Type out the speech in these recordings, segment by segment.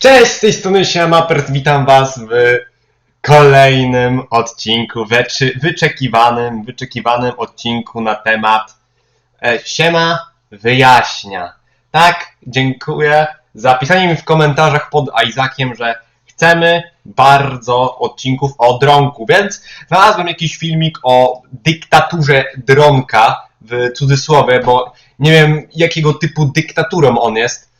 Cześć, z tej strony Siamapert, witam was w kolejnym odcinku, weczy, wyczekiwanym, wyczekiwanym odcinku na temat e, Siema wyjaśnia. Tak, dziękuję za pisanie mi w komentarzach pod Isaaciem, że chcemy bardzo odcinków o dronku, więc znalazłem jakiś filmik o dyktaturze dronka, w cudzysłowie, bo nie wiem jakiego typu dyktaturą on jest.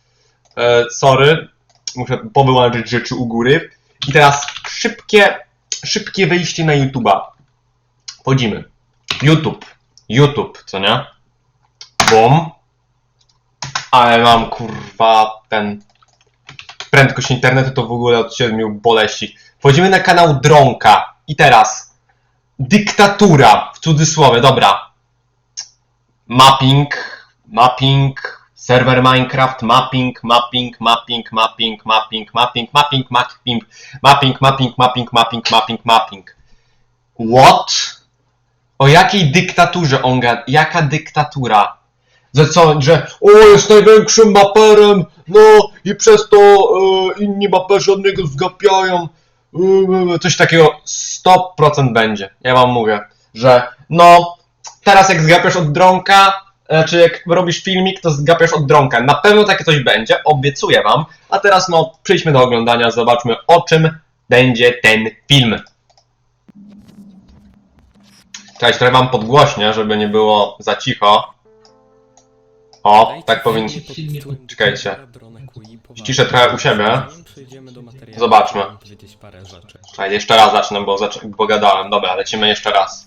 E, sorry, muszę powyłączyć rzeczy u góry. I teraz szybkie, szybkie wejście na YouTube'a. Wchodzimy. YouTube. YouTube, co nie? Bum. Ale mam kurwa ten prędkość internetu to w ogóle od 7 boleści. Wchodzimy na kanał Dronka. I teraz dyktatura w cudzysłowie, dobra. Mapping, mapping, serwer Minecraft, mapping, mapping, mapping, mapping, mapping, mapping, mapping, mapping, mapping, mapping, mapping, mapping, mapping, mapping. What? O jakiej dyktaturze on gada? Jaka dyktatura? Że co, że o jest największym maperem, no i przez to e, inni maperzy od niego zgapiają. E, coś takiego 100% będzie. Ja wam mówię, że no teraz jak zgapiasz od dronka, znaczy jak robisz filmik, to zgapiasz od dronka. Na pewno takie coś będzie, obiecuję wam. A teraz no, przejdźmy do oglądania, zobaczmy o czym będzie ten film. Cześć, trochę wam podgłośnię, żeby nie było za cicho. O, tak powinno... Czekajcie. Ściszę trochę u siebie. Zobaczmy. Czekaj, jeszcze raz zacznę, bo, zac bo gadałem. Dobra, lecimy jeszcze raz.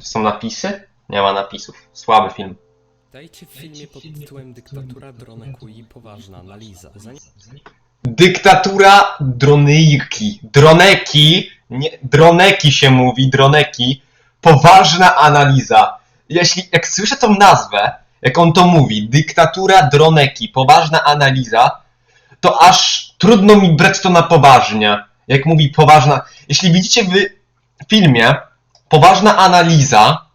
To są napisy? Nie ma napisów. Słaby film. Dajcie w filmie pod tytułem Dyktatura Droneku i poważna analiza. Zanim Dyktatura dronyjki. Droneki, nie, droneki się mówi, droneki. Poważna analiza. Jeśli, jak słyszę tą nazwę, jak on to mówi, dyktatura droneki, poważna analiza, to aż trudno mi brać to na poważnie. Jak mówi poważna, jeśli widzicie w filmie poważna analiza,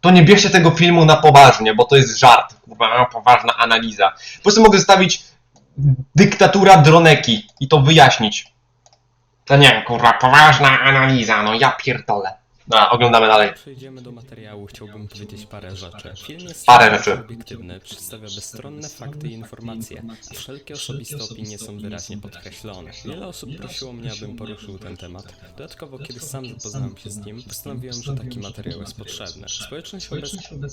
to nie bierzcie tego filmu na poważnie, bo to jest żart. Kurwa, poważna analiza. Po prostu mogę zostawić dyktatura droneki i to wyjaśnić. To nie kurwa, poważna analiza, no ja pierdolę. No, oglądamy dalej. przejdziemy do materiału, chciałbym powiedzieć parę rzeczy. Film jest Parę rzeczy. obiektywny, przedstawia bezstronne fakty i informacje, a wszelkie osobiste opinie są wyraźnie podkreślone. Wiele osób prosiło mnie, abym poruszył ten temat. Dodatkowo, kiedy sam zapoznałem się z nim, postanowiłem, że taki materiał jest potrzebny. Społeczność obecna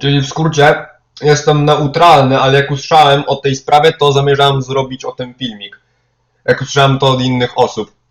Czyli w skrócie, jestem neutralny, ale jak usłyszałem o tej sprawie, to zamierzałem zrobić o tym filmik. Jak usłyszałem to od innych osób.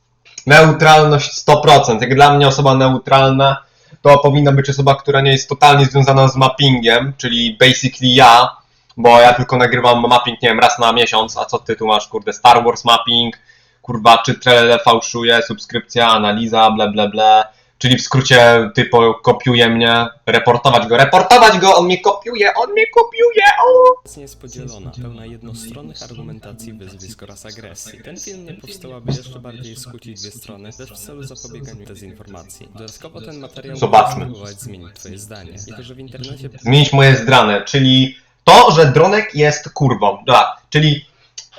Neutralność 100%. Jak dla mnie osoba neutralna, to powinna być osoba, która nie jest totalnie związana z mappingiem, czyli basically ja, bo ja tylko nagrywam mapping, nie wiem, raz na miesiąc, a co ty tu masz, kurde, Star Wars mapping, kurwa, czy trailer fałszuje, subskrypcja, analiza, ble, ble, ble. Czyli w skrócie typo kopiuje mnie, reportować go, reportować go, on mnie kopiuje, on mnie kopiuje, o! jest podzielona, pełna jednostronnych argumentacji, wyzwisk oraz agresji. Ten film nie powstał, aby jeszcze bardziej skłócić dwie strony, lecz w celu zapobieganiu dezinformacji. Dodatkowo ten materiał Zobaczmy. może zmienić twoje zdanie, jako że w internecie Zmienić moje zdrany, czyli to, że dronek jest kurwą. Dobra, czyli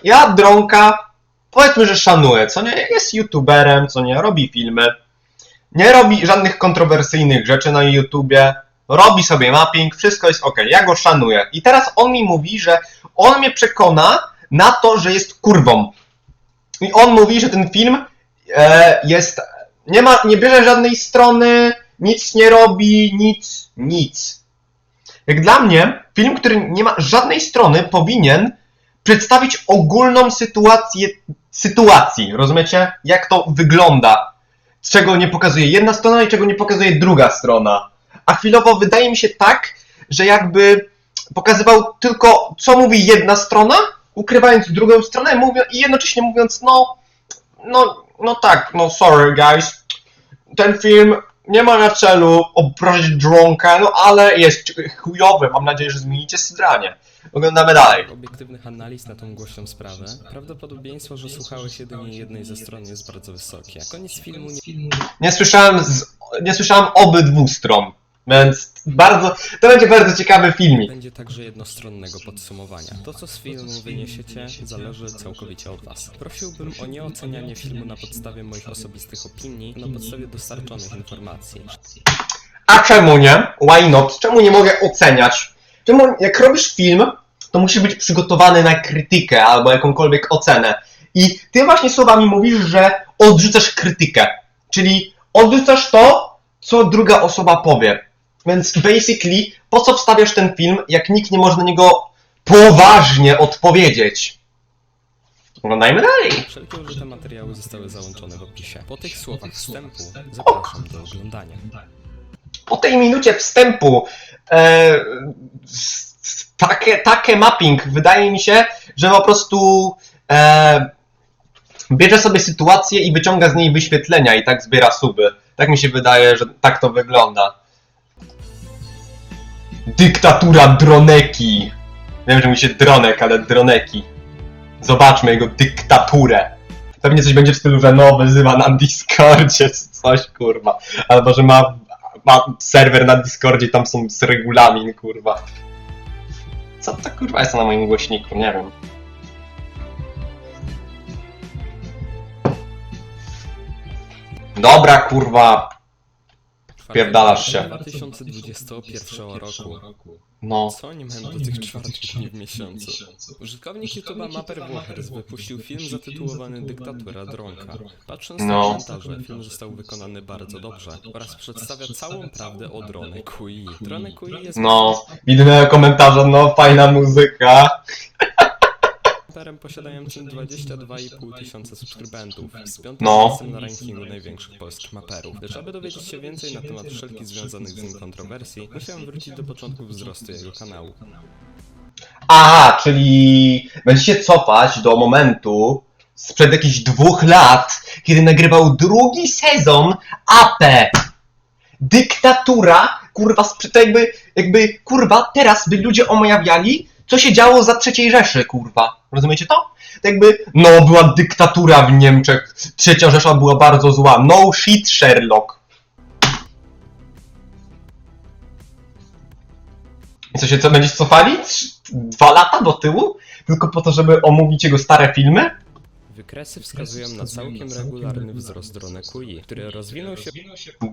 ja dronka, powiedzmy, że szanuję, co nie, jest youtuberem, co nie, robi filmy, nie robi żadnych kontrowersyjnych rzeczy na YouTubie, robi sobie mapping, wszystko jest ok, ja go szanuję. I teraz on mi mówi, że on mnie przekona na to, że jest kurwą. I on mówi, że ten film e, jest, nie ma, nie bierze żadnej strony, nic nie robi, nic, nic. Jak dla mnie, film, który nie ma żadnej strony, powinien przedstawić ogólną sytuację sytuacji. Rozumiecie? Jak to wygląda? Czego nie pokazuje jedna strona i czego nie pokazuje druga strona. A chwilowo wydaje mi się tak, że jakby pokazywał tylko, co mówi jedna strona, ukrywając drugą stronę i jednocześnie mówiąc, no, no, no tak, no sorry guys, ten film nie ma na celu obrazić dronka, no ale jest chujowy. Mam nadzieję, że zmienicie zdanie. Oglądamy dalej. obiektywnych analiz na tą głośną sprawę, prawdopodobieństwo, że słuchałeś jedynie jednej ze stron jest bardzo wysokie. Koniec filmu nie Nie słyszałem, z, nie słyszałem obydwu stron, więc Bardzo, to będzie bardzo ciekawy filmik. Będzie także jednostronnego podsumowania. To, co z filmu wyniesiecie, zależy całkowicie od Was. Prosiłbym o nieocenianie filmu na podstawie moich osobistych opinii, na podstawie dostarczonych informacji. A czemu nie? Why not? Czemu nie mogę oceniać? Czemu, jak robisz film, to musisz być przygotowany na krytykę albo jakąkolwiek ocenę. I ty właśnie słowami mówisz, że odrzucasz krytykę. Czyli odrzucasz to, co druga osoba powie. Więc basically, po co wstawiasz ten film, jak nikt nie może na niego poważnie odpowiedzieć? Oglądajmy dalej. Wszelkie użyte materiały zostały załączone w opisie. Po tych słowach wstępu zapraszam do oglądania. Po tej minucie wstępu e, takie, takie mapping wydaje mi się, że po prostu e, bierze sobie sytuację i wyciąga z niej wyświetlenia i tak zbiera suby. Tak mi się wydaje, że tak to wygląda. Dyktatura Droneki. Wiem, że mi się dronek, ale Droneki. Zobaczmy jego dyktaturę. Pewnie coś będzie w stylu, że no, wyzywa na Discordzie, coś, kurwa. Albo, że ma ma serwer na Discordzie, tam są z regulamin, kurwa. Co to kurwa jest na moim głośniku? Nie wiem. Dobra, kurwa. Wpierdalasz się. 2021 roku. No. Co nie miałem do tych czwartych dni w miesiącu? Użytkownik YouTube'a Mapper Włochers wypuścił film zatytułowany Dyktatura Dronka. Patrząc na No. komentarze, film został wykonany bardzo dobrze oraz przedstawia całą prawdę o Drone QI. Drone QI jest No. Widzę komentarze, no fajna muzyka. Maperem posiadającym 22,5 tysiąca subskrybentów z piątym No. miejscem na rankingu największych polskich maperów. Lecz aby dowiedzieć się więcej na temat wszelkich związanych z nim kontrowersji, musiałem wrócić do początków wzrostu jego kanału. Aha, czyli będziecie cofać do momentu sprzed jakichś dwóch lat, kiedy nagrywał drugi sezon AP. Dyktatura, kurwa, sprzed, to jakby, jakby, kurwa, teraz by ludzie omawiali, co się działo za trzeciej Rzeszy, kurwa. Rozumiecie to? To jakby, no, była dyktatura w Niemczech, trzecia Rzesza była bardzo zła. No shit, Sherlock. I co się, co, będziecie cofali? Dwa lata do tyłu? Tylko po to, żeby omówić jego stare filmy? Wykresy wskazują na całkiem regularny wzrost Drone QI, który rozwinął się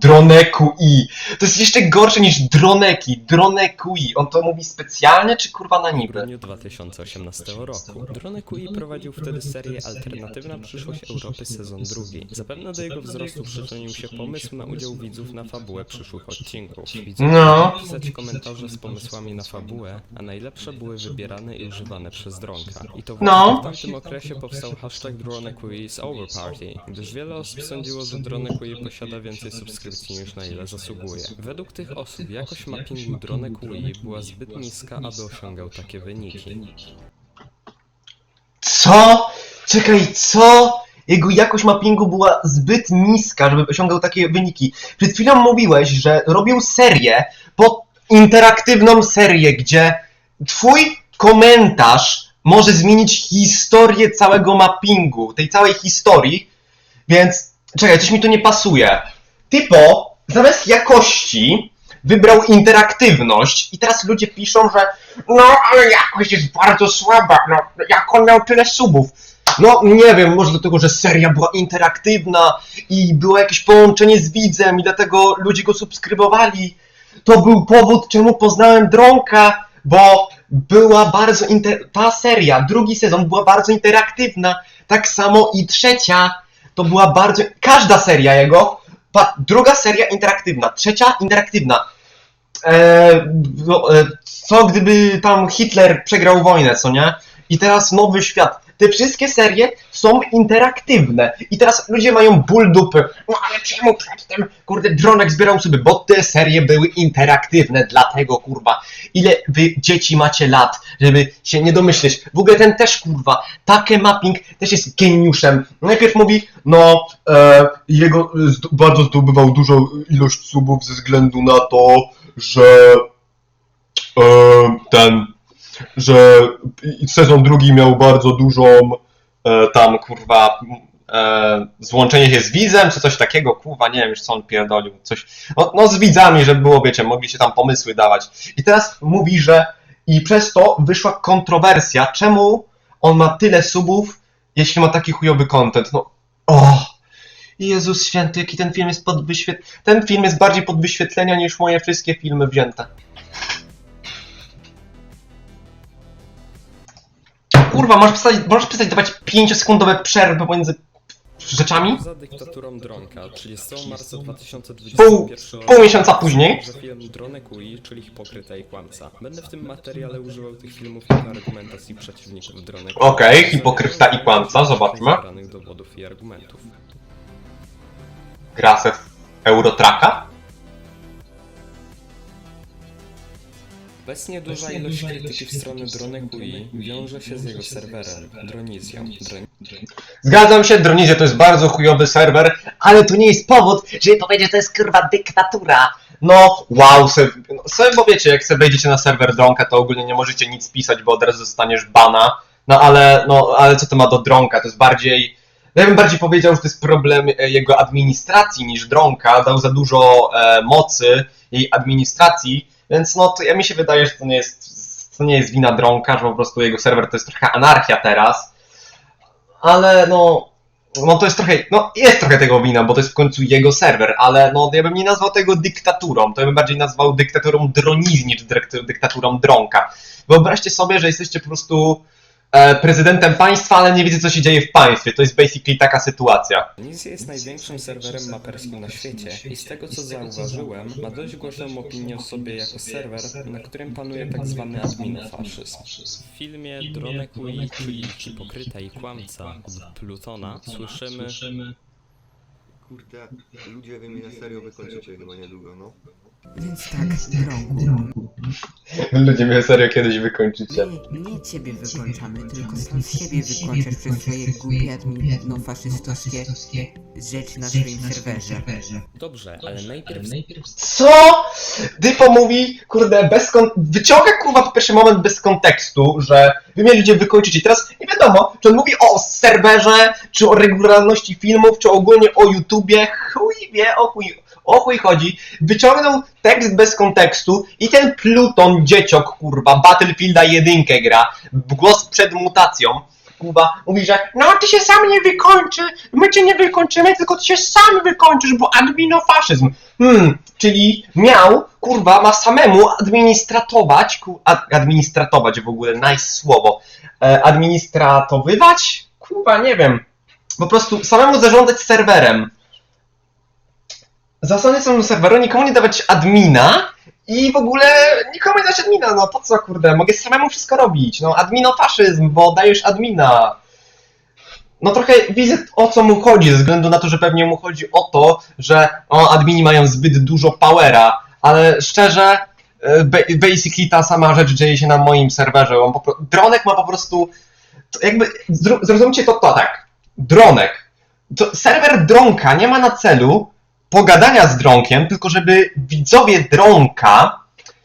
Droneku i. To jest jeszcze gorsze niż droneki. Droneku i. On to mówi specjalnie, czy kurwa na w niby? grudniu 2018 roku. Drone QI prowadził wtedy serię Alternatywna przyszłość Europy sezon drugi. Zapewne do jego wzrostu przyczynił się pomysł na udział widzów na fabułę przyszłych odcinków. Widzowie No. mogli pisać komentarze z pomysłami na fabułę, a najlepsze były wybierane i używane przez Dronka. I to właśnie No. w tamtym okresie powstał hashtag Drone QI is over party, gdyż wiele osób sądziło, że Drone QI posiada więcej subskrypcji niż na ile zasługuje. Według tych osób jakość mappingu Drone QI była zbyt niska, aby osiągał takie wyniki. Co? Czekaj, co? Jego jakość mappingu była zbyt niska, żeby osiągał takie wyniki. Przed chwilą mówiłeś, że robił serię, po interaktywną serię, gdzie twój komentarz może zmienić historię całego mappingu, tej całej historii, więc czekaj, coś mi tu nie pasuje. Typo, zamiast jakości, wybrał interaktywność i teraz ludzie piszą, że no, ale jakość jest bardzo słaba, no, jak on miał tyle subów? No, nie wiem, może dlatego, że seria była interaktywna i było jakieś połączenie z widzem i dlatego ludzie go subskrybowali. To był powód, czemu poznałem Dronka, bo była bardzo inter... ta seria, drugi sezon była bardzo interaktywna, tak samo i trzecia to była bardzo... każda seria jego, pa... druga seria interaktywna, trzecia interaktywna. Eee, no, e, co gdyby tam Hitler przegrał wojnę, co nie? I teraz nowy świat. Te wszystkie serie są interaktywne. I teraz ludzie mają ból dupy. No ale czemu przedtem, kurde, dronek zbierał sobie? Bo te serie były interaktywne, dlatego, kurwa. Ile wy dzieci macie lat, żeby się nie domyśleć. W ogóle ten też, kurwa, takie mapping też jest geniuszem. Najpierw mówi, no, e, jego zd- bardzo zdobywał dużą ilość subów ze względu na to, że e, ten, że sezon drugi miał bardzo dużą e, tam kurwa e, złączenie się z widzem, czy coś takiego, kurwa, nie wiem już co on pierdolił, coś, no, no z widzami, żeby było, wiecie, mogli się tam pomysły dawać. I teraz mówi, że i przez to wyszła kontrowersja, czemu on ma tyle subów, jeśli ma taki chujowy content, no, o, Jezus święty, jaki ten film jest pod wyświet... Ten film jest bardziej pod wyświetlenia niż moje wszystkie filmy wzięte. Kurwa, możesz przestać, możesz przestać dawać 5-sekundowe przerwy pomiędzy rzeczami? Za dyktaturą Dronka 30 marca 2021 Pół- pół miesiąca później. film Dronek UI, czyli Hipokryta i Kłamca. Będę w tym materiale używał tych filmów jako argumentacji przeciwników Dronek. Okej, Hipokryta i Kłamca, zobaczmy. Zebranych dowodów i argumentów. Grasę w Eurotraka? Obecnie duża ilość krytyki w stronę wiąże się z jego serwerem, Dronizją. Dron... Zgadzam się, Dronizja to jest bardzo chujowy serwer, ale to nie jest powód, żeby powiedzieć, że to jest kurwa dyktatura. No, wow, se, no, se, bo wiecie, jak sobie wejdziecie na serwer Dronka, to ogólnie nie możecie nic pisać, bo od razu zostaniesz bana. No ale, no, ale co to ma do Dronka? To jest bardziej, ja bym bardziej powiedział, że to jest problem e, jego administracji niż Dronka. Dał za dużo e, mocy jej administracji, więc no, to ja mi się wydaje, że to nie jest, to nie jest wina Dronka, że po prostu jego serwer to jest trochę anarchia teraz ale no, no to jest trochę, no jest trochę tego wina, bo to jest w końcu jego serwer, ale no ja bym nie nazwał tego dyktaturą, to ja bym bardziej nazwał dyktaturą dronizm niż dykt- dyktaturą dronka. Wyobraźcie sobie, że jesteście po prostu prezydentem państwa, ale nie wiecie co się dzieje w państwie, to jest basically taka sytuacja. Dronizja jest największym serwerem maperskim na świecie i z tego co zauważyłem, ma dość głośną opinię o sobie jako serwer, na którym panuje tak zwany adminofaszyzm. W filmie Dronek UI, czyli Hipokryta i Kłamca od Plutona słyszymy Kurde, ludzie wy mnie na serio wykończycie chyba niedługo, no. Więc tak, Bronku, Ludzie mnie serio kiedyś wykończycie. nie, nie ciebie wykończamy, tylko sam siebie wykończasz przez swoje głupie adminofaszystowskie rzeczy na swoim serwerze. Dobrze, ale najpierw Co? Dypo mówi, kurde, bez kon... wyciąga kurwa po pierwszy moment bez kontekstu, że wy mnie ludzie wykończyć i teraz nie wiadomo, czy on mówi o serwerze, czy o regularności filmów, czy ogólnie o YouTubie, chuj wie, o chuj, o chuj chodzi. Wyciągnął tekst bez kontekstu i ten Pluton, dzieciok, kurwa, Battlefielda jedynkę gra, głos przed mutacją, Kuba mówi, że no ty się sam nie wykończy, my cię nie wykończymy, tylko ty się sam wykończysz, bo adminofaszyzm. Hmm, czyli miał, kurwa, ma samemu administratować, ku, ad, administratować w ogóle, nice słowo, e, administratowywać? Kurwa, nie wiem. Po prostu samemu zarządzać serwerem. Zasady są serweru, nikomu nie dawać admina i w ogóle nikomu nie dać admina, no po co kurde, mogę samemu wszystko robić, no adminofaszyzm, bo dajesz admina. No trochę widzę o co mu chodzi, ze względu na to, że pewnie mu chodzi o to, że o, admini mają zbyt dużo powera, ale szczerze, e, ba- basically ta sama rzecz dzieje się na moim serwerze. On po, dronek ma po prostu, jakby, zro, zrozumcie to, to tak, dronek, to serwer dronka nie ma na celu pogadania z dronkiem, tylko żeby widzowie dronka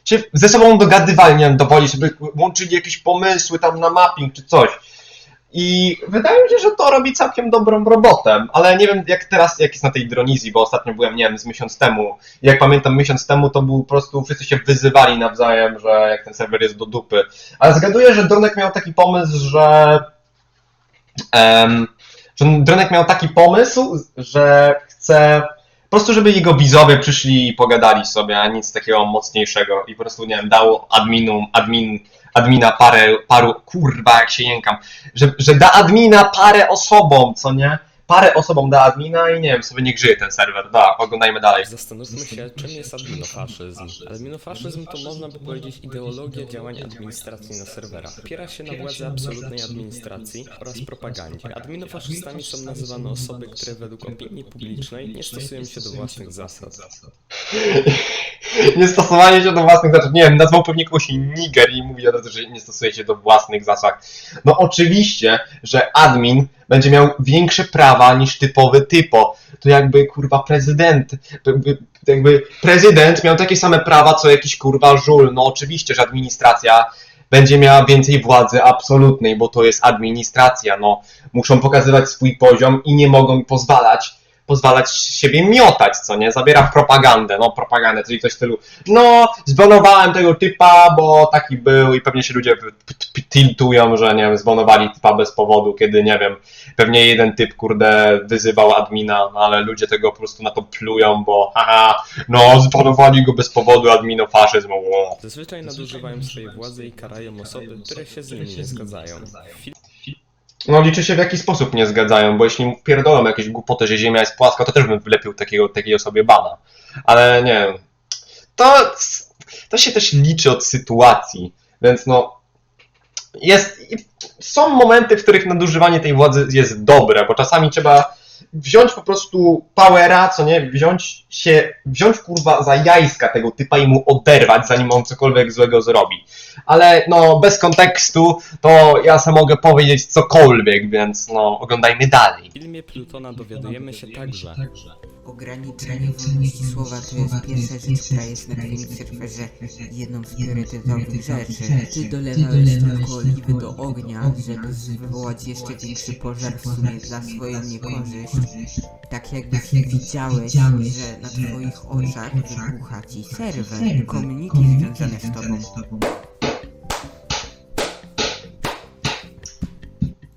się ze sobą dogadywali, nie wiem, dowoli sobie, łączyli jakieś pomysły tam na mapping czy coś. I wydaje mi się, że to robi całkiem dobrą robotę, ale nie wiem jak teraz, jak jest na tej dronizji, bo ostatnio byłem, nie wiem, z miesiąc temu. Jak pamiętam, miesiąc temu to był po prostu, wszyscy się wyzywali nawzajem, że jak ten serwer jest do dupy. Ale zgaduję, że Dronek miał taki pomysł, że... em, że Dronek miał taki pomysł, że chce po prostu, żeby jego widzowie przyszli i pogadali sobie, a nic takiego mocniejszego. I po prostu, nie wiem, dał adminu, admin, admina parę, paru, kurwa, jak się jękam, że, że da admina parę osobom, co nie? Parę osobom da admina i nie wiem, sobie nie grzyje ten serwer. Da, oglądajmy dalej. Zastanówmy się, czym jest adminofaszyzm. Adminofaszyzm to można by powiedzieć ideologia działań administracji na serwerach. Opiera się na władzy absolutnej administracji oraz propagandzie. Adminofaszystami są nazywane osoby, które według opinii publicznej nie stosują się do własnych zasad. nie stosowanie się do własnych zasad. Nie wiem, nazwał pewnie kogoś Niger i mówi o tym, że nie stosuje się do własnych zasad. No oczywiście, że admin będzie miał większe prawa niż typowy typo. To jakby kurwa prezydent. Jakby, prezydent miał takie same prawa co jakiś kurwa żul. No oczywiście, że administracja będzie miała więcej władzy absolutnej, bo to jest administracja, no. Muszą pokazywać swój poziom i nie mogą pozwalać, pozwalać siebie miotać, co nie? Zabiera w propagandę, no propagandę, czyli coś w stylu, no, zbanowałem tego typa, bo taki był i pewnie się ludzie tiltują, że nie wiem, zbanowali typa bez powodu, kiedy, nie wiem, pewnie jeden typ, kurde, wyzywał admina, no, ale ludzie tego po prostu na to plują, bo haha, no, zbanowali go bez powodu, adminofaszyzm. Zazwyczaj nadużywają swojej władzy i karają osoby, które się z nimi nie zgadzają. No liczy się w jaki sposób nie zgadzają, bo jeśli pierdolą jakieś głupoty, że Ziemia jest płaska, to też bym wlepił takiego, takiej osobie bana. Ale nie. To, to się też liczy od sytuacji, więc no jest, są momenty, w których nadużywanie tej władzy jest dobre, bo czasami trzeba wziąć po prostu powera, co nie, wziąć się, wziąć kurwa za jajska tego typa i mu oderwać, zanim on cokolwiek złego zrobi. Ale no, bez kontekstu, to ja sam mogę powiedzieć cokolwiek, więc no, oglądajmy dalej. W filmie Plutona dowiadujemy się także, Ograniczenie wolności słowa to jest pierwsza rzecz, która jest na twoim serwerze jedną z priorytetowych rzeczy. Ty dolewałeś tylko oliwy do ognia, żeby wywołać jeszcze większy pożar w sumie dla swojej niekorzyść. Tak jakbyś widziałeś, że na twoich oczach wybucha ci serwer, community związane z tobą.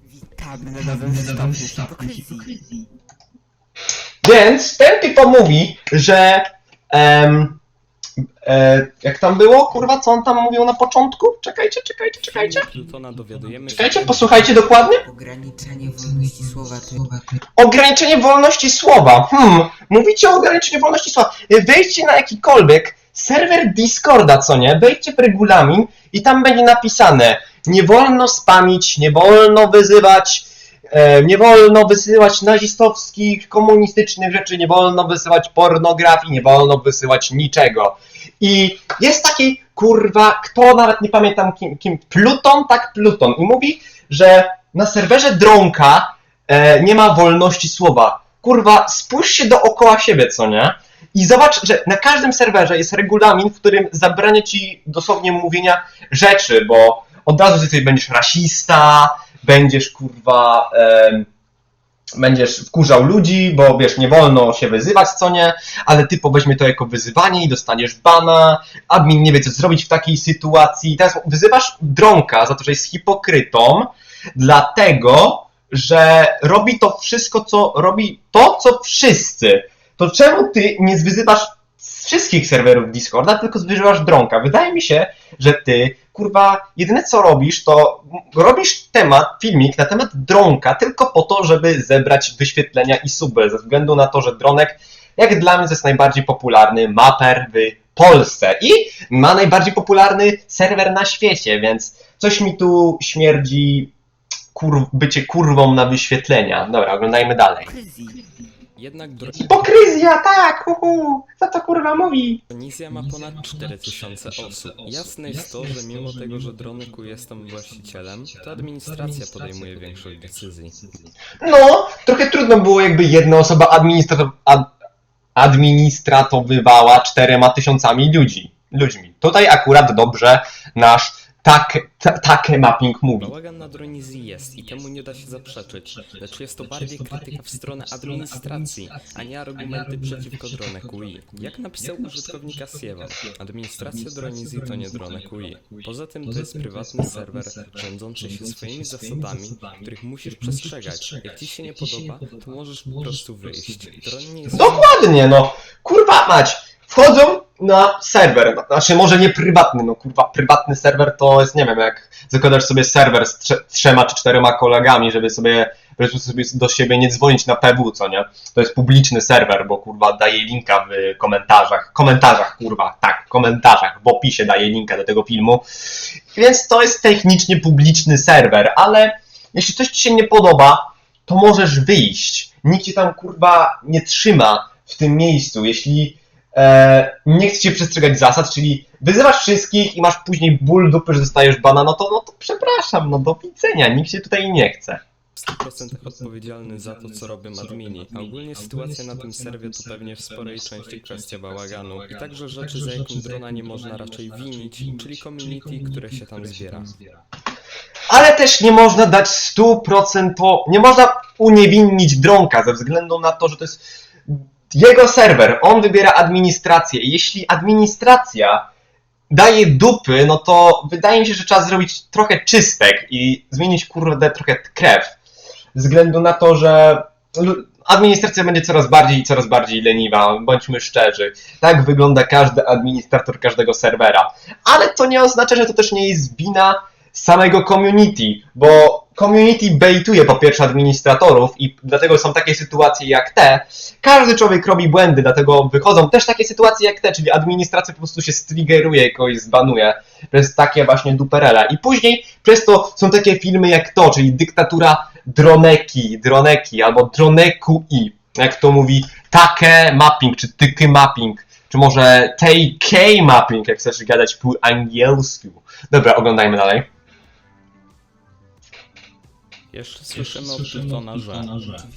Witamy na nowym stopniu hipokryzji. Więc ten typo mówi, że em, e, jak tam było, kurwa, co on tam mówił na początku? Czekajcie, czekajcie, czekajcie. filmie Plutona dowiadujemy się, Czekajcie, posłuchajcie dokładnie. Ograniczenie wolności słowa to Ograniczenie wolności słowa. Hmm, mówicie o ograniczeniu wolności słowa. Wejdźcie na jakikolwiek serwer Discorda, co nie? Wejdźcie w regulamin i tam będzie napisane nie wolno spamić, nie wolno wyzywać, nie wolno wysyłać nazistowskich, komunistycznych rzeczy, nie wolno wysyłać pornografii, nie wolno wysyłać niczego. I jest taki, kurwa, kto nawet nie pamiętam kim, kim Pluton, tak Pluton. I mówi, że na serwerze Dronka e, nie ma wolności słowa. Kurwa, spójrz się dookoła siebie, co nie? I zobacz, że na każdym serwerze jest regulamin, w którym zabrania ci dosłownie mówienia rzeczy, bo od razu ty będziesz rasista, będziesz kurwa. em, Będziesz wkurzał ludzi, bo wiesz, nie wolno się wyzywać, co nie, ale typo weźmie to jako wyzywanie i dostaniesz bana, admin nie wie co zrobić w takiej sytuacji. Teraz wyzywasz Dronka za to, że jest hipokrytą, dlatego, że robi to wszystko, co robi to, co wszyscy. To czemu ty nie wyzywasz z wszystkich serwerów Discorda, tylko wyzywasz Dronka? Wydaje mi się, że ty, kurwa, jedyne co robisz, to robisz temat, filmik na temat Dronka tylko po to, żeby zebrać wyświetlenia i suby, ze względu na to, że Dronek, jak dla mnie, jest najbardziej popularny maper w Polsce i ma najbardziej popularny serwer na świecie, więc coś mi tu śmierdzi kur, bycie kurwą na wyświetlenia. Dobra, oglądajmy dalej. Jednak Hipokryzja, tak, uhu, co to kurwa mówi? Dronizja ma ponad 4000 osób. Jasne jest to, że mimo tego, że Dronyku jest tam właścicielem, to administracja podejmuje większość decyzji. No, trochę trudno było jakby jedna osoba administrato- ad, administratowywała czterema tysiącami ludzi, ludźmi. Tutaj akurat dobrze nasz tak, ta- takie mapping mówi. Bałagan na Dronizji jest i temu nie da się zaprzeczyć, lecz jest to bardziej krytyka w stronę administracji, a nie argumenty przeciwko Dronek UI. Jak napisał użytkownik Asiewa, administracja Dronizji to nie Dronek UI. Poza tym to jest prywatny serwer rządzący się swoimi zasadami, których musisz przestrzegać. Jak ci się nie podoba, to możesz po prostu wyjść. Dron nie jest... Dokładnie, no. Kurwa mać. Wchodzą na serwer. Znaczy, może nie prywatny, no kurwa, prywatny serwer to jest, nie wiem, jak zakładasz sobie serwer z trze- trzema czy czterema kolegami, żeby sobie, żeby sobie do siebie nie dzwonić na PW, co nie? To jest publiczny serwer, bo kurwa daje linka w komentarzach. Komentarzach, kurwa, tak, komentarzach, w opisie daje linka do tego filmu. Więc to jest technicznie publiczny serwer, ale jeśli coś ci się nie podoba, to możesz wyjść. Nikt cię tam kurwa nie trzyma w tym miejscu. Jeśli nie chce cię przestrzegać zasad, czyli wyzywasz wszystkich i masz później ból dupy, że dostajesz bana, no to, no to przepraszam, no do widzenia, nikt się tutaj nie chce. w 100% odpowiedzialny za to, co robią admini. A ogólnie sytuacja na tym serwie to pewnie w sporej części kwestia bałaganu. I także rzeczy, za jakim drona nie można raczej winić, czyli community, które się tam zbiera. Ale też nie można dać 100%, nie można uniewinnić Dronka ze względu na to, że to jest jego serwer, on wybiera administrację jeśli administracja daje dupy, no to wydaje mi się, że trzeba zrobić trochę czystek i zmienić kurde trochę krew. Względu na to, że administracja będzie coraz bardziej i coraz bardziej leniwa, bądźmy szczerzy. Tak wygląda każdy administrator każdego serwera. Ale to nie oznacza, że to też nie jest wina samego community, bo community baituje po pierwsze administratorów i dlatego są takie sytuacje jak te. Każdy człowiek robi błędy, dlatego wychodzą też takie sytuacje jak te, czyli administracja po prostu się striggeruje, kogoś zbanuje przez takie właśnie duperele. I później przez to są takie filmy jak to, czyli dyktatura droneki, droneki albo droneku i, jak to mówi, take mapping, czy tyky mapping, czy może TK mapping, jak chcesz gadać po angielsku. Dobra, oglądajmy dalej. Jeszcze słyszymy od Plutona, że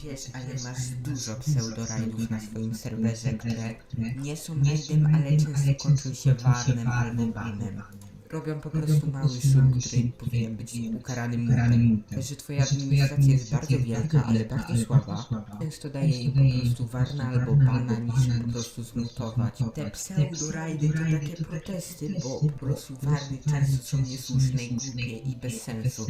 wiesz, ale masz dużo pseudorajdów na swoim serwerze, które nie są rajdem, ale często kończą się warnem albo banem. Robią po prostu mały szum, który powinien być ukarany mutem. Że twoja administracja jest bardzo wielka, ale bardzo słaba. Często daje im po prostu warna albo bana, niż po prostu zmutować. Te pseudorajdy to takie protesty, bo po prostu warny często są niesłuszne, głupie i bez sensu.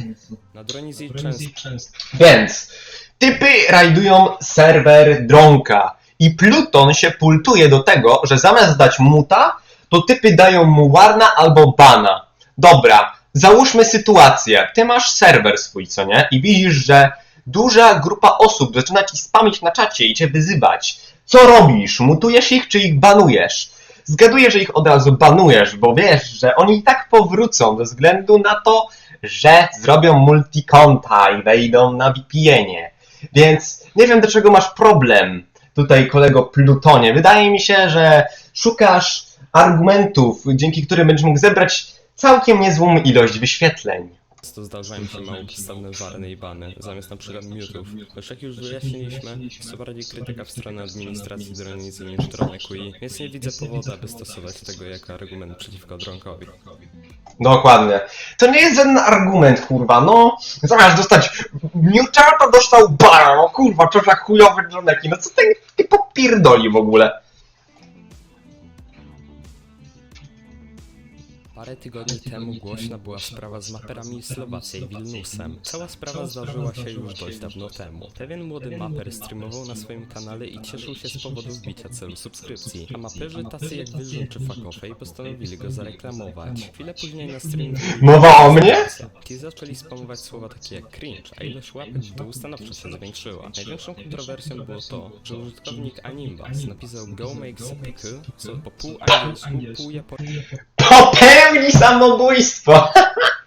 na Dronizji często Więc typy rajdują serwer Dronka i Pluton się pultuje do tego, że zamiast dać muta, to typy dają mu warna albo bana. Dobra, załóżmy sytuację. Ty masz serwer swój, co nie? I widzisz, że duża grupa osób zaczyna ci spamić na czacie i cię wyzywać. Co robisz? Mutujesz ich czy ich banujesz? Zgaduję, że ich od razu banujesz, bo wiesz, że oni i tak powrócą ze względu na to, że zrobią multikonta i wejdą na VPN-ie. Więc nie wiem, dlaczego masz problem tutaj, kolego Plutonie. Wydaje mi się, że szukasz argumentów, dzięki którym będziesz mógł zebrać całkiem niezłą ilość wyświetleń. zdarzają się mało podstawne warny i bany, zamiast na przykład miutów. Lecz jak już wyjaśniliśmy, to bardziej krytyka w stronę administracji Dronizji niż DroneQI, więc nie widzę powodu, aby stosować tego jako argument przeciwko Dronkowi. Dokładnie. To nie jest żaden argument, kurwa, no. Zamiast dostać miuta, to dostał bara, no kurwa, co za chujowy droneki, no co ten ty popierdoli w ogóle? Parę tygodni temu głośna była sprawa z maperami Słowacji i Wilnusem. Cała sprawa zdarzyła się już dość dawno temu. Pewien młody maper streamował na swoim kanale i cieszył się z powodu wbicia celu subskrypcji, a maperzy tacy jak Wyżyn czy Fakofej postanowili go zareklamować. Chwilę później na streamie... Mowa o mnie? Ci zaczęli spamować słowa takie jak cringe, a ilość łapek w dół stanowczo się zwiększyła. Największą kontrowersją było to, że użytkownik Animbas napisał Go make seppuku, co po pół angielsku, pół japońsku Popełni samobójstwo!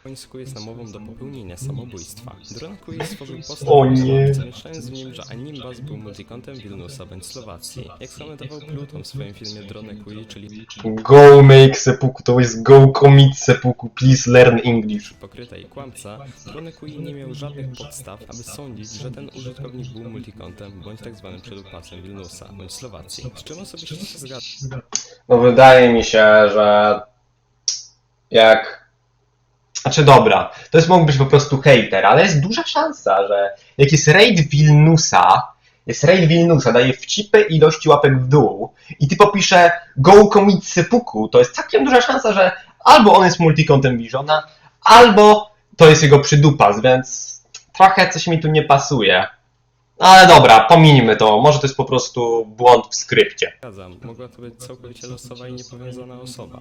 japońsku jest namową do popełnienia samobójstwa. Dronekui stworzył post O nie. zamieszczając w nim, że Animbas był multikontem Wilnusa bądź Słowacji. Jak skomentował Pluton w swoim filmie Dronekui, czyli Go make seppuku, to jest go commit seppuku, please learn English. pokryta i kłamca, Dronekui nie miał żadnych podstaw, aby sądzić, że ten użytkownik był multikontem bądź tak zwanym przedupasem Wilnusa bądź Słowacji. Z czym osobiście się zgadzam. No wydaje mi się, że jak... Znaczy dobra, to jest mógł być po prostu hater, ale jest duża szansa, że jak jest raid Wilnusa, jest raid Wilnusa, daje wcipę ilości łapek w dół i ty popisze go commit seppuku, to jest całkiem duża szansa, że albo on jest multikontem Visiona, albo to jest jego przydupas, więc trochę coś mi tu nie pasuje. Ale dobra, pominijmy to, może to jest po prostu błąd w skrypcie. Zgadzam, mogła to być całkowicie losowa i niepowiązana osoba.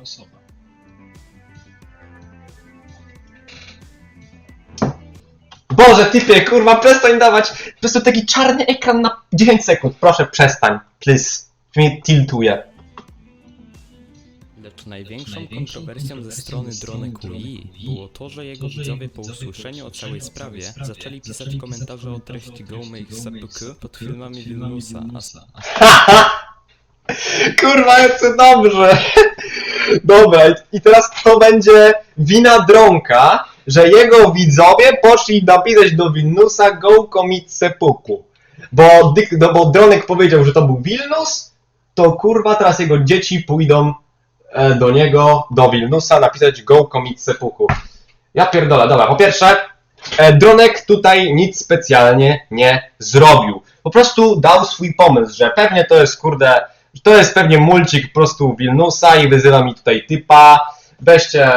Boże, typie, kurwa, przestań dawać po prostu taki czarny ekran na 9 sekund. Proszę, przestań, please. Mnie tiltuje. Lecz największą kontrowersją ze strony DroneQI było to, że jego widzowie po usłyszeniu o całej sprawie zaczęli pisać komentarze o treści Go Make Seppuku pod filmami Wilnusa, a Kurwa, jest dobrze. Dobra, i teraz to będzie wina Dronka, że jego widzowie poszli napisać do Wilnusa go commit. Bo, Dyk, no bo Dronek powiedział, że to był Wilnus, to kurwa teraz jego dzieci pójdą e, do niego, do Wilnusa napisać go commit. Ja pierdolę, dobra, po pierwsze, e, Dronek tutaj nic specjalnie nie zrobił. Po prostu dał swój pomysł, że pewnie to jest, kurde, to jest pewnie mulcik po prostu Wilnusa i wyzywa mi tutaj typa, weźcie,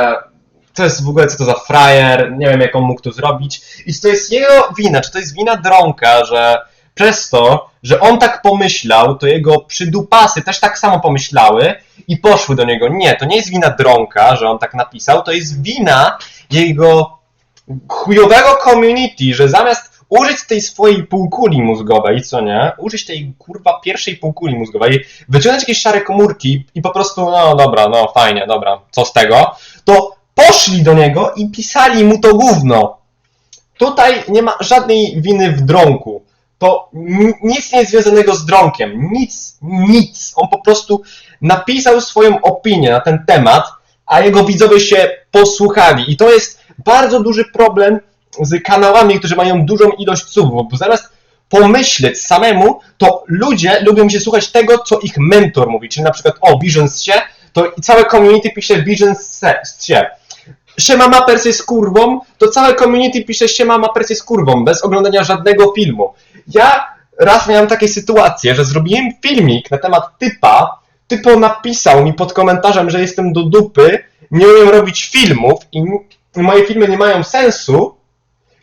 to jest w ogóle co to za frajer, nie wiem jak on mógł to zrobić. I czy to jest jego wina, czy to jest wina Dronka, że przez to, że on tak pomyślał, to jego przydupasy też tak samo pomyślały i poszły do niego. Nie, to nie jest wina Dronka, że on tak napisał, to jest wina jego chujowego community, że zamiast użyć tej swojej półkuli mózgowej, co nie, użyć tej kurwa pierwszej półkuli mózgowej, wyciągnąć jakieś szare komórki i po prostu, no dobra, no fajnie, dobra, co z tego, to poszli do niego i pisali mu to gówno. Tutaj nie ma żadnej winy w drąku. To ni- nic nie jest związanego z drąkiem. Nic, nic. On po prostu napisał swoją opinię na ten temat, a jego widzowie się posłuchali. I to jest bardzo duży problem z kanałami, którzy mają dużą ilość subów, bo zamiast pomyśleć samemu, to ludzie lubią się słuchać tego, co ich mentor mówi. Czyli na przykład, o, Visions się, to i całe community pisze Visions się. Siema Mapers jest kurwą, to całe community pisze Siema Mapers jest kurwą, bez oglądania żadnego filmu. Ja raz miałem takie sytuacje, że zrobiłem filmik na temat typa, typo napisał mi pod komentarzem, że jestem do dupy, nie umiem robić filmów i moje filmy nie mają sensu,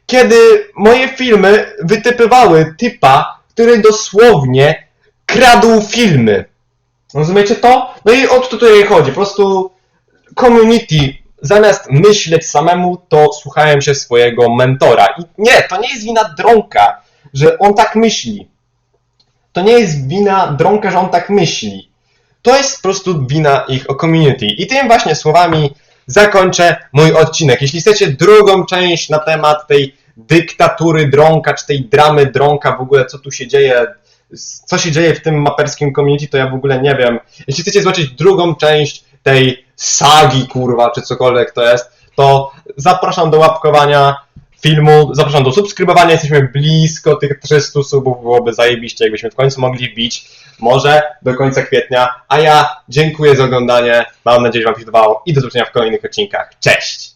kiedy moje filmy wytypywały typa, który dosłownie kradł filmy. Rozumiecie to? No i o to tutaj chodzi. Po prostu community zamiast myśleć samemu, to słuchałem się swojego mentora. I nie, to nie jest wina Dronka, że on tak myśli. To nie jest wina Dronka, że on tak myśli. To jest po prostu wina ich community. I tym właśnie słowami zakończę mój odcinek. Jeśli chcecie drugą część na temat tej dyktatury Dronka, czy tej dramy Dronka, w ogóle co tu się dzieje, co się dzieje w tym maperskim community, to ja w ogóle nie wiem. Jeśli chcecie zobaczyć drugą część tej sagi, kurwa, czy cokolwiek to jest, to zapraszam do łapkowania filmu, zapraszam do subskrybowania, jesteśmy blisko tych 300 subów, byłoby zajebiście, jakbyśmy w końcu mogli wbić, może do końca kwietnia, a ja dziękuję za oglądanie, mam nadzieję, że Wam się podobało i do zobaczenia w kolejnych odcinkach, cześć!